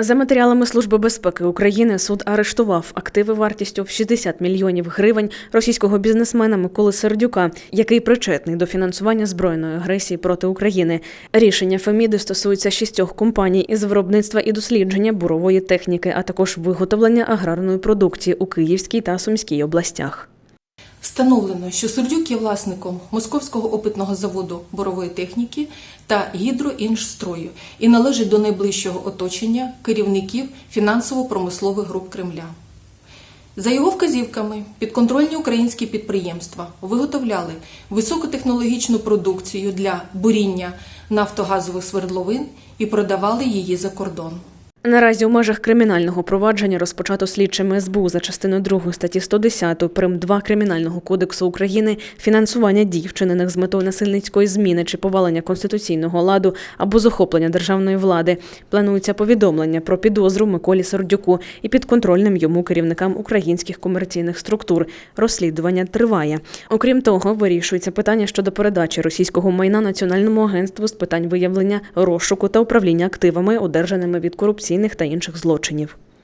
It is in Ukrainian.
За матеріалами Служби безпеки України суд арештував активи вартістю в 60 мільйонів гривень російського бізнесмена Миколи Сердюка, який причетний до фінансування збройної агресії проти України. Рішення Феміди стосується шістьох компаній із виробництва і дослідження бурової техніки, а також виготовлення аграрної продукції у Київській та Сумській областях. Встановлено, що Сердюк є власником Московського опитного заводу борової техніки та гідроінжстрою і належить до найближчого оточення керівників фінансово-промислових груп Кремля. За його вказівками, підконтрольні українські підприємства виготовляли високотехнологічну продукцію для буріння нафтогазових свердловин і продавали її за кордон. Наразі у межах кримінального провадження розпочато слідчими СБУ за частиною 2 статті 110 прим. 2 Кримінального кодексу України фінансування дій, вчинених з метою насильницької зміни чи повалення конституційного ладу або захоплення державної влади. Планується повідомлення про підозру Миколі Сердюку і підконтрольним йому керівникам українських комерційних структур. Розслідування триває. Окрім того, вирішується питання щодо передачі російського майна Національному агентству з питань виявлення розшуку та управління активами, одержаними від корупційних та інших злочинів.